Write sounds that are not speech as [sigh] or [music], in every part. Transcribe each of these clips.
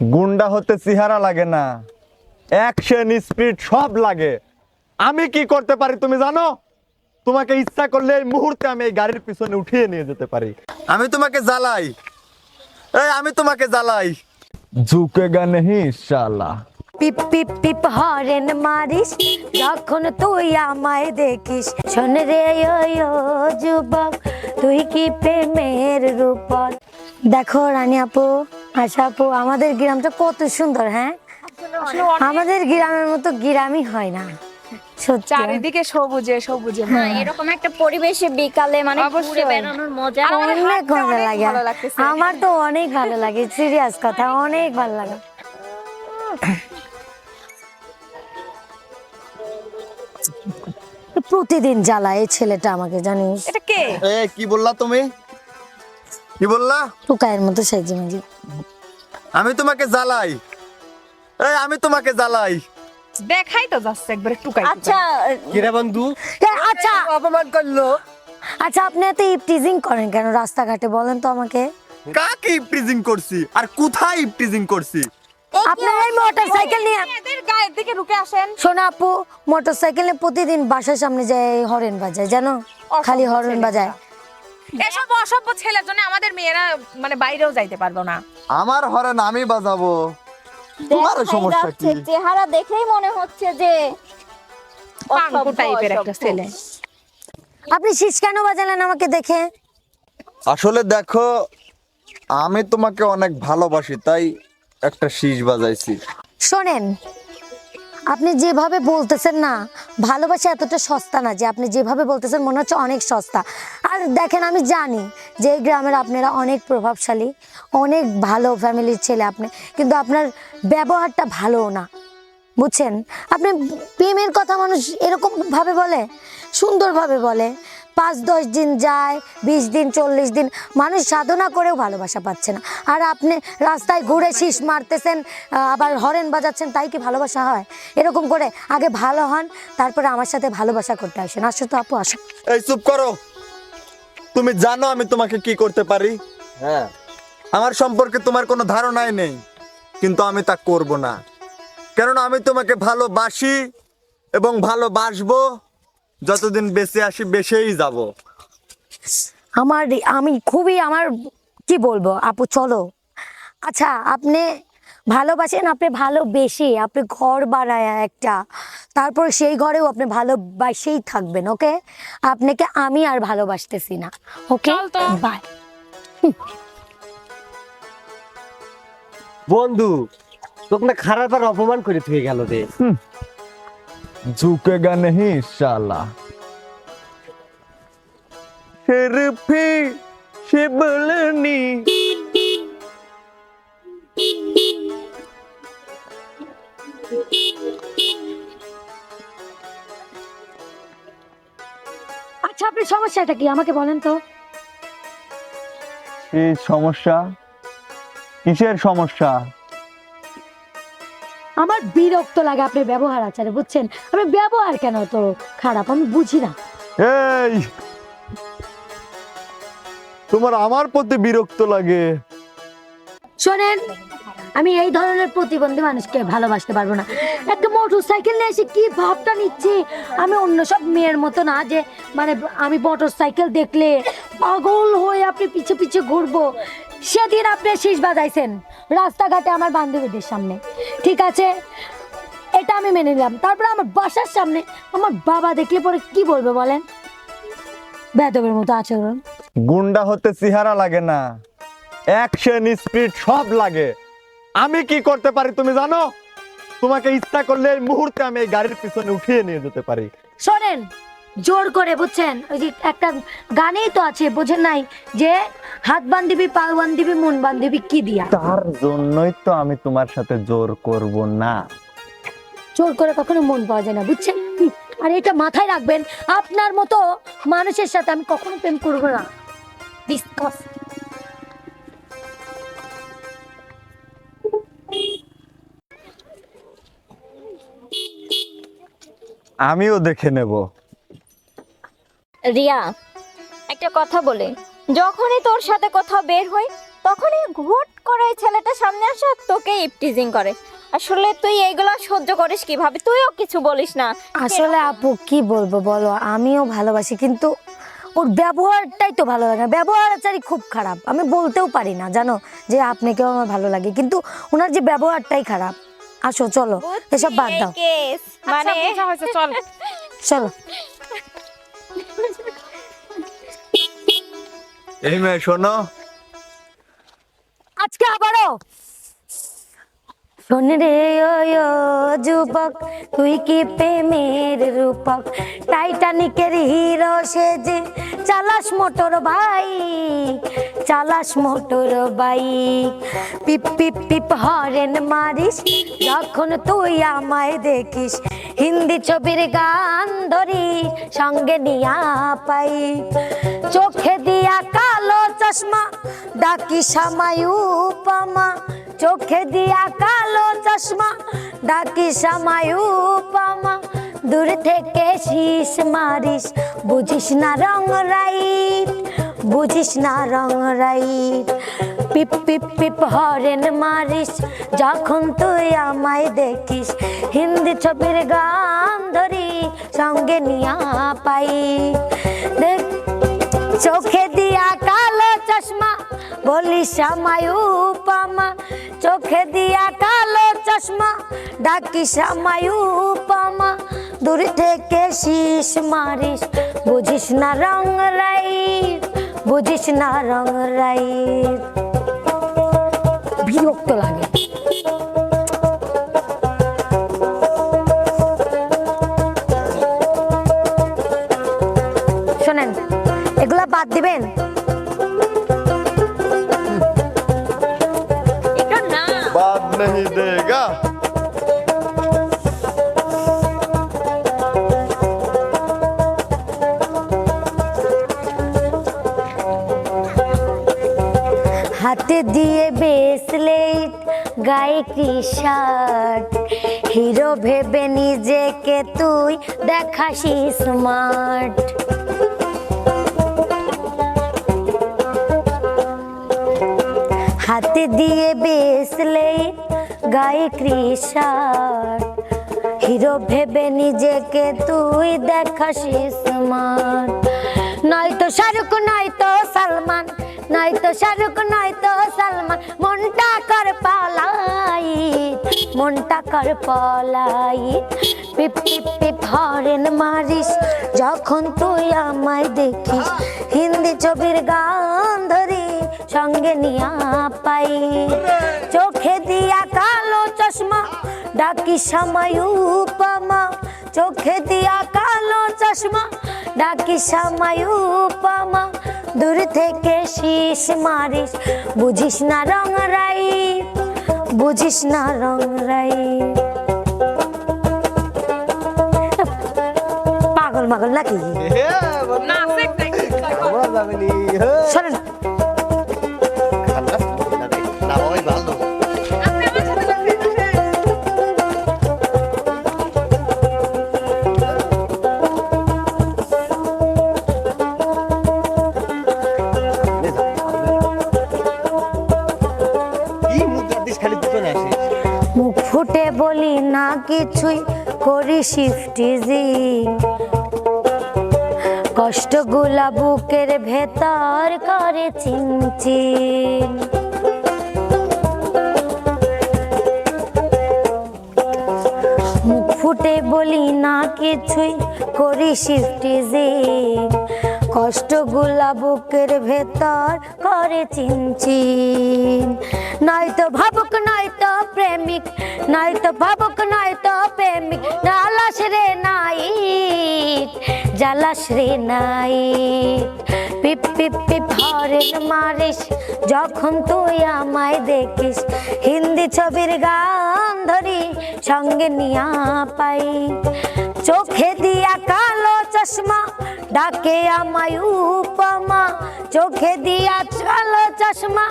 গুন্ডা হতে চেহারা লাগে না। অ্যাকশন স্পিড সব লাগে। আমি কি করতে পারি তুমি জানো? তোমাকে ইচ্ছা করলে এই মুহূর্তে আমি এই গাড়ির পিছনে উঠিয়ে নিয়ে যেতে পারি। আমি তোমাকে জ্বালাই। এই, আমি তোমাকে জ্বালাই। ঝুঁকেগা নেহি শালা পিপ পিপ পিপ, হরেন মারিস, যখন তুই আমায় দেখিস, শোন রে ও, যুবক, তুই কি প্রেমের রূপক? দেখো, রানী আপু আশা আপু আমাদের গ্রামটা কত সুন্দর হ্যাঁ? আমাদের গ্রামের মতো গ্রামই হয় না চারিদিকে সবুজে সবুজে হ্যাঁ। এরকম একটা পরিবেশে বিকালে মানে ঘুরে বেড়ানোর মজা। অনেক ভালো লাগে আমার তো অনেক ভালো লাগে সিরিয়াস কথা অনেক ভালো লাগে। প্রতিদিন জ্বালায় এই ছেলেটা আমাকে জানিস? এটা কে? এ কি বললা তুমি? কি বললা? টুকায়ের মতো সাইজি মাঝি। আমি তোমাকে জ্বালাই। এই আমি তোমাকে জ্বালাই। দেখাই তো যাচ্ছে একবার টুকাই আচ্ছা কিরে বন্ধু? আচ্ছা। অপমান করল। আচ্ছা আপনি এত ইপটিজিং করেন কেন রাস্তাঘাটে? বলেন তো আমাকে। কাকে ইপটিজিং করছি? আর কোথায় ইপটিজিং করছি? আপনার এই মোটর সাইকেল নিয়ে এদের গায়ের দিকে রুকে আসেন। শোনো আপু মোটর সাইকেল নিয়ে প্রতিদিন বাসার সামনে যায় হরেন বাজায় জানো? খালি হরেন বাজায়। এসব অসভ্য ছেলের জন্য আমাদের মেয়েরা মানে বাইরেও যাইতে পারব না। আমার হরেন আমি বাজাবো। তোমার সমস্যা কি? চেহারা দেখেই মনে হচ্ছে যে পাঙ্কু টাইপের একটা ছেলে। আপনি শীষ কেন বাজালেন আমাকে দেখে? আসলে দেখো আমি তোমাকে অনেক ভালোবাসি তাই একটা শীষ বাজাইছি। শোনেন আপনি যেভাবে বলতেছেন না, ভালোবাসা এতটা সস্তা না যে আপনি যেভাবে বলতেছেন মনে হচ্ছে অনেক সস্তা। আর দেখেন, আমি জানি যে এই গ্রামের আপনারা অনেক প্রভাবশালী, অনেক ভালো ফ্যামিলির ছেলে আপনি, কিন্তু আপনার ব্যবহারটা ভালো না। বুঝছেন? আপনি প্রেমের কথা মানুষ এরকমভাবে বলে, সুন্দরভাবে বলে পাঁচ দশ দিন যায় বিশ দিন চল্লিশ দিন মানুষ সাধনা করেও ভালোবাসা পাচ্ছে না। আর আপনি রাস্তায় ঘুরে শীষ মারতেছেন আবার হরেন বাজাচ্ছেন তাই কি ভালোবাসা হয়? এরকম করে আগে ভালো হন তারপরে আমার সাথে ভালোবাসা করতে আসেন। আসো তো আপু আসো এই চুপ করো। তুমি জানো আমি তোমাকে কি করতে পারি? হ্যাঁ। আমার সম্পর্কে তোমার কোনো ধারণাই নেই কিন্তু আমি তা করব না। কেননা আমি তোমাকে ভালোবাসি এবং ভালোবাসবো যতদিন বেঁচে আসি বেঁচেই যাব। আমার আমি খুবই আমার কি বলব? আপু চলো। আচ্ছা আপনি ভালোবাসেন আপনি ভালোবেসে আপনি ঘর বানায় একটা তারপর সেই ঘরেও আপনি ভালোবাসেই থাকবেন ওকে? আপনাকে আমি আর ভালোবাসতেছি না ওকে? বাই বন্ধু তোকে খারাপ আর অপমান করে থুয়ে গেল রে। झुकेगा नहीं साला फिर भी शिबलनी আচ্ছা আপনার সমস্যাটা কি আমাকে বলেন তো এই সমস্যা কিসের সমস্যা আমার বিরক্ত লাগে আপনি ব্যবহার আচারে বুঝছেন? আমি ব্যবহার কেন তো খারাপ? আমি বুঝি না। এই! তোমার আমার প্রতি বিরক্ত লাগে। শোনেন আমি এই ধরনের প্রতিবন্ধী মানুষকে ভালোবাসতে পারব না। একটা মোটর সাইকেল নিয়ে এসে কি ভাবটা নিচ্ছি? আমি অন্য সব মেয়ের মতো না যে মানে আমি মোটর সাইকেল দেখলে পাগল হয়ে আপনি পিছে পিছে ঘুরবো। সেদিন আপনি শীষ বাজাইছেন রাস্তাঘাটে আমার বান্ধবীদের সামনে। ঠিক আছে? এটা আমি মেনে নিলাম। তারপরে আমার বাসার সামনে আমার বাবা দেখলে পরে কি বলবে বলেন? বেদবের মতো আচরণ। গুন্ডা হতে চেহারা লাগে না। অ্যাকশন স্পিড সব লাগে। আমি কি করতে পারি তুমি জানো? তোমাকে ইচ্ছা করলে এই মুহূর্তে আমি এই গাড়ির পিছনে উঠিয়ে নিয়ে যেতে পারি। শোনেন জোর করে বুঝছেন? ওই যে একটা গানেই তো আছে বোঝেন নাই যে হাত বান্ধিবি পা বান্ধিবি মন বান্ধিবি কি দিয়া? তার জন্যই তো আমি তোমার সাথে জোর করব না। জোর করে কখনো মন পাওয়া যায় না বুঝছেন? আর এটা মাথায় রাখবেন আপনার মতো মানুষের সাথে আমি কখনো প্রেম করব না। ডিসকাস আমিও দেখে নেব। রিয়া একটা কথা বলে। যখনই তোর সাথে কোথাও বের হই তখনই ঘুট করে ওই ছেলেটা সামনে আসে আর তোকে ইপটিজিং করে। আসলে তুই এইগুলো সহ্য করিস কীভাবে? তুইও কিছু বলিস না। আসলে আপু কি বলব বলো? আমিও ভালোবাসি কিন্তু ওর ব্যবহারটাই তো ভালো লাগে ব্যবহার আচারই খুব খারাপ। আমি বলতেও পারি না জানো? যে আপনাকেও আমার ভালো লাগে কিন্তু ওনার যে ব্যবহারটাই খারাপ। আসো চলো এসব বাদ দাও। মানে মানে বোঝা হয়েছে চল। চলো। এই মেয়ে শোনো। আজকে আবারও। শোন রে ও যুবক তুই কি প্রেমের রূপক? টাইটানিকের হিরো সেজে চালাস মোটর ভাই। চালাস মোটর বাইক। পিপ পিপ পিপ, হরেন মারিস, যখন তুই আমায় দেখিস, হিন্দি ছবির গান ধরি, সঙ্গে নিয়া পাই। চোখে দিয়া কালো চশমা ডাকি সামায়ুপমা চোখে দিয়া কালো চশমা ডাকি সামায়ুপমা দূর থেকে শীষ মারিস, বুঝিস না রং রাইট। বুঝিস না রং রাইট। পিপ পিপ পিপ হরেন মারিস, যখন তুই আমায় দেখিস, হিন্দি ছবির গান ধরি, সঙ্গে নিয়া পাই। দেখ, চোখে দিয়া কালো চশমা বলি সামায়ুপমা চোখে দিয়া কালো চশমা ডাকি সামায়ুপমা দূর থেকে শীষ মারিস, বুঝিস না রং রাইট। বুঝিস না রং রাই। বিরক্ত লাগে। শোনেন এগুলা বাদ দিবেন? বাদ দেগা দিয়ে বেসলেট গায়ে টি শার্ট হিরো ভেবে নিজেকে তুই দেখাসি স্মার্ট হাতে দিয়ে বেসলেট গায়ে টি শার্ট হিরো ভেবে নিজেকে তুই দেখাসি স্মার্ট নয়তো শাহরুখ, নয়তো সালমান নয়তো শাহরুখ নয়তো সালমান। মনটা কর পালাই মনটা কর পলাই পিপ পিপ পিপ হরেন মারিস, যখন তুই আমায় দেখিস। হিন্দি ছবির গান ধরি, সঙ্গে নিয়া পাই। চোখে দিয়া কালো চশমা, ডাকি সামায়ুপমা চোখে দিয়া কালো চশমা, ডাকি সামায়ুপমা দূর থেকে শীষ মারিস। বুঝিস না রং রাই বুঝিস না রং রাই। পাগল মাগল নাকি? না ফুটে বলি, না কিছুই করি শিফটিজি কষ্টগুলা বুকের ভেতর করে চিনচিন মুখ ফুটে বলি, না কিছুই করি শিফটিজি কষ্টগুলা বুকের ভেতর করে চিনচিন। নয়তো ভাবুক, নয়তো প্রেমিক, নয়তো ভাবুক, নয়তো প্রেমিক জালাস রে নাই জালাস রে নাই পিপ পিপ পিপ, হরেন মারিস, যখন তুই আমায় দেখিস, হিন্দি ছবির গান ধরি, সঙ্গে নিয়া পাই। চোখে দিয়া কালো চশমা, ডাকে আমায় উপমা। চোখে দিয়া কালো চশমা,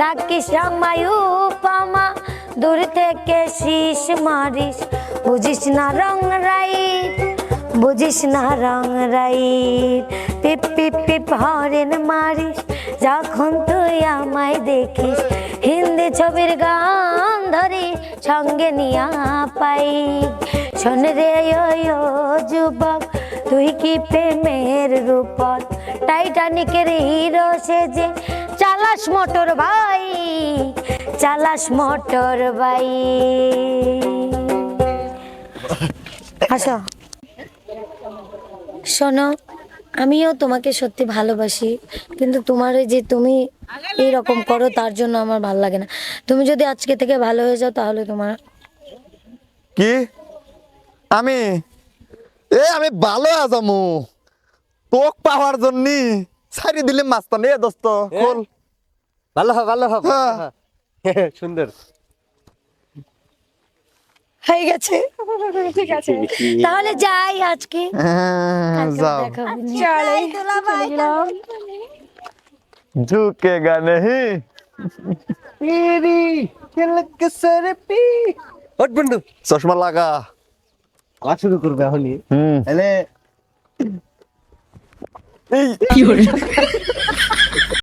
ডাকিস আমায় উপমা। দূর থেকে শীষ মারিস, বুঝিস না রং রাইট, বুঝিস না রং রাইট। পিপ পিপ পিপ হরেন মারিস, যখন তুই আমায় দেখিস, হিন্দি ছবির গান ধরি সঙ্গে নিয়া পাই শোন রে যুবক, তুই কি প্রেমের রূপক? টাইটানিকের হিরো সেজে চালাস মোটর ভাই, চালাস মোটর ভাই। আসো। শোনো, আমিও তোমাকে সত্যি ভালোবাসি, কিন্তু তোমার যে তুমি এইরকম করো, তার জন্য আমার ভালো লাগে না। তুমি যদি আজকে থেকে ভালো হয়ে যাও, তাহলে তোমার কি? আমি এ আমি ভালো আজামু তোক পাওয়ার জন্য সারি দিলে মাস্তা নে দোস্ত খোল ভালো হ ভালো হ হ্যাঁ। সুন্দর হয়ে গেছে ঠিক আছে তাহলে যাই আজকে হ্যাঁ, যাও দেখা হবে না। झुकेगा नहीं ওট বন্ধু চশমা লাগা আবার শুরু করবে এখনই। তাহলে এই [laughs]